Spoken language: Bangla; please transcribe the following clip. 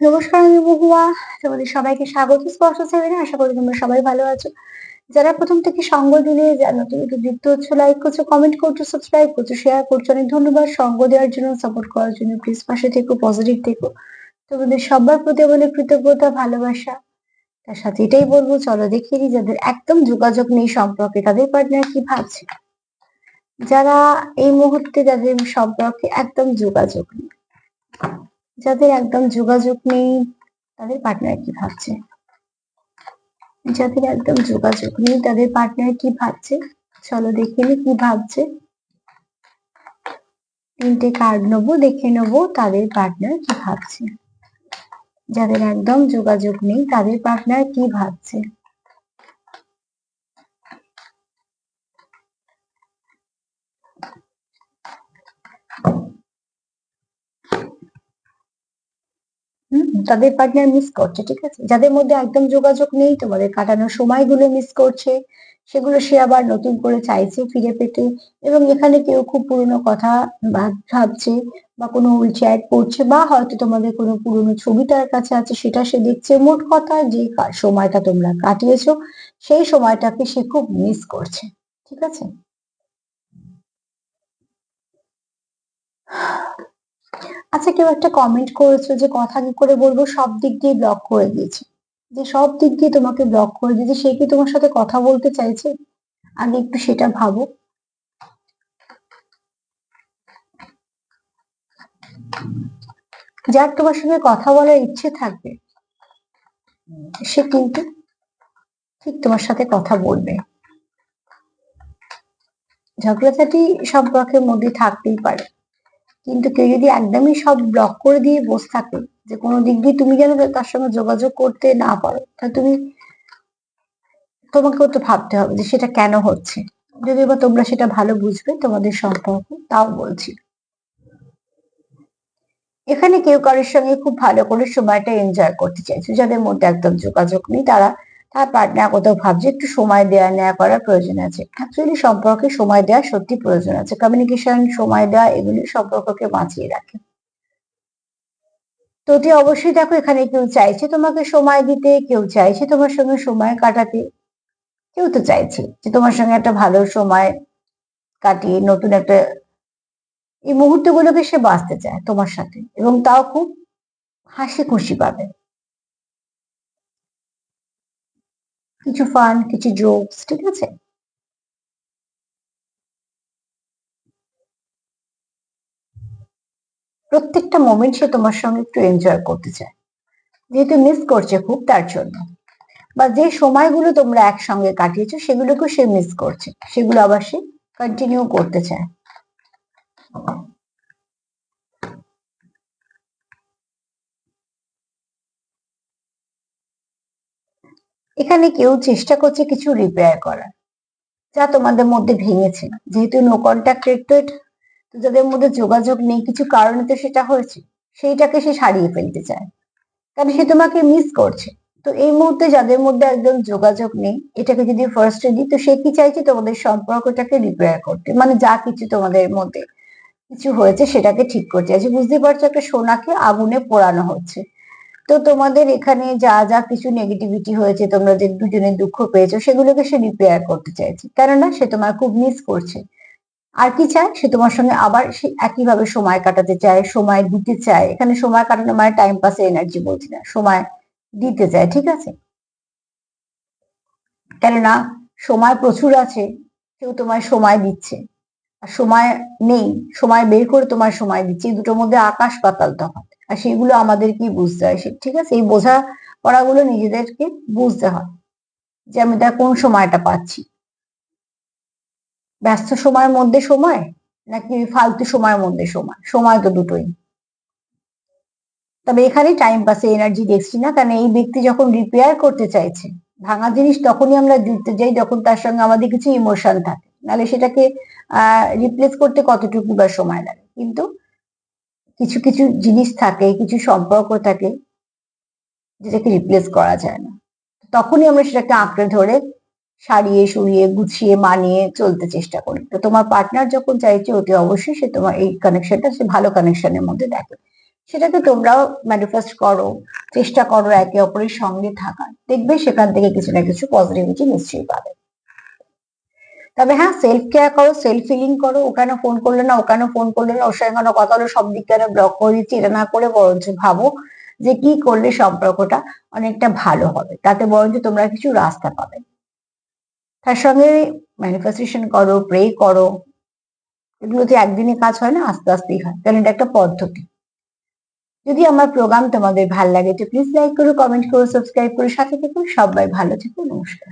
নমস্কার, আমি মহুয়া। তোমাদের সবাইকে স্বাগত। স্পর্শ সেভেনে আশা করি তোমরা সবাই ভালো আছো। যারা প্রথম থেকে সঙ্গ দিলে, যারা নতুন নতুন যুক্ত হচ্ছে লাইক করছ কমেন্ট করছ সাবস্ক্রাইব করছ শেয়ার করছ, অনেক ধন্যবাদ। সঙ্গ দেওয়ার জন্য সাপোর্ট করার জন্য প্লিজ পাশে থেকো পজিটিভ থেকো। তোমাদের সবার প্রতি আমাদের কৃতজ্ঞতা, ভালোবাসা। তার সাথে এটাই বলব, চলো দেখিয়ে দিই যাদের একদম যোগাযোগ নেই সম্পর্কে, তাদের পার্টনার কি ভাবছে। যারা এই মুহূর্তে যাদের সম্পর্কে একদম যোগাযোগ নেই। যাদের একদম যোগাযোগ নেই, তাদের পার্টনার কি ভাবছে? যাদের একদম যোগাযোগ নেই, তাদের পার্টনার কি ভাবছে? চলো দেখে নি কি ভাবছে। তিনটে কার্ড নেব, দেখে নেব তাদের পার্টনার কি ভাবছে। যাদের একদম যোগাযোগ নেই, তাদের পার্টনার কি ভাবছে? তাদের পার্টনার মিস করছে, ঠিক আছে? যাদের মধ্যে একদম যোগাযোগ নেই, তোমাদের কাটানোর সময়গুলো মিস করছে, সেগুলো সে আবার নতুন করে চাইছে ফিরে পেতে এবং এখানে কেউ খুব পুরনো কথা ভাবছে বা কোনো চ্যাট করছে বা হয়তো তোমাদের কোনো পুরনো ছবি তার কাছে আছে, সেটা সে দেখছে। মোট কথা যে সময়টা তোমরা কাটিয়েছো, সেই সময়টাকে সে খুব মিস করছে, ঠিক আছে? আচ্ছা কেউ একটা কমেন্ট করেছ যে, কথা কি করে বলব? সব দিক দিয়ে ব্লক করে দিয়েছে। যে, সব দিক দিয়ে তোমাকে ব্লক করে দিয়েছে। সে কি তোমার সাথে কথা বলতে চাইছে? আগে একটু সেটা ভাবো। যার তোমার সঙ্গে কথা বলার ইচ্ছে থাকবে, সে কিন্তু ঠিক তোমার সাথে কথা বলবে। ঝগড়াঝাটি সম্পর্কের মধ্যে থাকতেই পারে। কিন্তু কেউ যদি একদমই সব ব্লক করে দিয়ে বসে থাকে, যে কোনো দিক দিয়ে তুমি যেন তার সঙ্গে যোগাযোগ করতে না পারো, তাহলে তুমি, তোমাকেও তো ভাবতে হবে যে সেটা কেন হচ্ছে। যদি বা তোমরা সেটা ভালো বুঝবে, তোমাদের সম্পর্ক তাও বলছি। এখানে কেউ কারোর সঙ্গে খুব ভালো করে সময়টা এনজয় করতে চাইছে, যাদের মধ্যে একদম যোগাযোগ নেই, তারা তার পার্টনার কোথাও ভাবছে, একটু সময় দেওয়া নেওয়া করার প্রয়োজন আছে। অ্যাকচুয়ালি সম্পর্কে সময় দেওয়া সত্যি প্রয়োজন আছে। কমিউনিকেশন সময় দেওয়া এগুলি সম্পর্ককে বাঁচিয়ে রাখে। তো তুই অবশ্যই দেখো এখানে কেউ চাইছে তোমাকে সময় দিতে, কেউ চাইছে তোমার সঙ্গে সময় কাটাতে, কেউ তো চাইছে যে তোমার সঙ্গে একটা ভালো সময় কাটিয়ে নতুন একটা এই মুহূর্তগুলোকে সে বাঁচতে চায় তোমার সাথে এবং তাও খুব হাসি খুশি পাবে। কিছু ফান কিছু জোকস ঠিক আছে? প্রত্যেকটা মোমেন্ট সে তোমার সঙ্গে একটু এনজয় করতে চায়। যেহেতু মিস করছে খুব, তার জন্য। বা যে সময়গুলো তোমরা একসঙ্গে কাটিয়েছো, সেগুলোকেও সে মিস করছে। সেগুলো আবার সে কন্টিনিউ করতে চায়। এখানে কেউ চেষ্টা করছে কিছু রিপেয়ার করার। যা তোমাদের মধ্যে ভেঙেছে। যেহেতু নো কন্ট্যাক্ট রেট যাদের মধ্যে যোগাযোগ নেই, কিছু কারণে তো সেটা হয়েছে, সেইটাকে সে সারিয়ে ফেলতে চায়। কারণ সে তোমাকে মিস করছে। তো এই মুহূর্তে যাদের মধ্যে একদম যোগাযোগ নেই, এটাকে যদি ফার্স্ট দিই, তো সে কি চাইছে? তোমাদের সম্পর্কটাকে রিপেয়ার করতে। মানে যা কিছু তোমাদের মধ্যে কিছু হয়েছে, সেটাকে ঠিক করতে। চাইছে বুঝতে পারছ, একটা সোনাকে আগুনে পোড়ানো হচ্ছে। তো তোমাদের এখানে যা যা কিছু নেগেটিভিটি হয়েছে, তোমরা যে দুজনে দুঃখ পেয়েছ, সেগুলোকে সে রিপেয়ার করতে চাইছে। কেননা সে তোমার খুব মিস করছে। আর কি চায়? সে তোমার সঙ্গে আবার সে একইভাবে সময় কাটাতে চায়, সময় দিতে চায়। এখানে সময় কাটানো মানে টাইম পাসে এনার্জি বলছি না, সময় দিতে চায়, ঠিক আছে? কেননা সময় প্রচুর আছে কেউ তোমায় সময় দিচ্ছে। আর সময় নেই, সময় বের করে তোমার সময় দিচ্ছে। এই দুটোর মধ্যে আকাশ পাতাল তফাৎ। আর সেগুলো আমাদের কি বুঝতে হয়। ঠিক আছে? এই বোঝা পড়াগুলো নিজেদেরকে বুঝতে হয় যে আমি তার কোন সময়টা পাচ্ছি। ব্যস্ত সময়ের মধ্যে সময় নাকি ফালতু সময়ের মধ্যে সময়? সময় তো দুটোই। তবে এখানে টাইম পাসে এনার্জি দেখছি না, কারণ এই ব্যক্তি যখন রিপেয়ার করতে চাইছে, ভাঙা জিনিস তখনই আমরা জুড়তে যাই, যখন তার সঙ্গে আমাদের কিছু ইমোশন থাকে। নাহলে সেটাকে, আহ রিপ্লেস করতে কতটুকু বা সময় লাগে? কিন্তু কিছু কিছু জিনিস থাকে, কিছু সম্পর্ক থাকে, যেটাকে রিপ্লেস করা যায় না। তখনই আমরা সেটাকে আঁকড়ে ধরে সারিয়ে, সুরিয়ে, গুছিয়ে, মানিয়ে চলতে চেষ্টা করি। তো তোমার পার্টনার যখন চাইছে অতি অবশ্যই সে তোমার এই কানেকশনটা সে ভালো কানেকশনের মধ্যে দেখে সেটাকে তোমরাও ম্যানিফেস্ট করো, চেষ্টা করো একে অপরের সঙ্গে থাকার। দেখবে সেখান থেকে কিছু না কিছু পজিটিভিটি নিশ্চয়ই পাবে। তবে হ্যাঁ সেলফ কেয়ার করো সেলফ ফিলিং করো, ওখানে ফোন করলে না, ওখানে ফোন করলে না ওর সঙ্গে কোনো কথা হলো, সব দিক কেন ব্লক করে দিচ্ছি, এটা না করে বরঞ্চ ভাবো যে কি করলে সম্পর্কটা অনেকটা ভালো হবে, তাতে বরঞ্চ তোমরা কিছু রাস্তা পাবে। তার সঙ্গে ম্যানিফেস্টেশন করো প্রে করো, এগুলো তো একদিনে কাজ হয় না, আস্তে আস্তেই হয়, কারণ এটা একটা পদ্ধতি। যদি আমার প্রোগ্রাম তোমাদের ভালো লাগে, তো প্লিজ লাইক করো কমেন্ট করো সাবস্ক্রাইব করো, সাথে থেকো, সবাই ভালো থেকো, নমস্কার।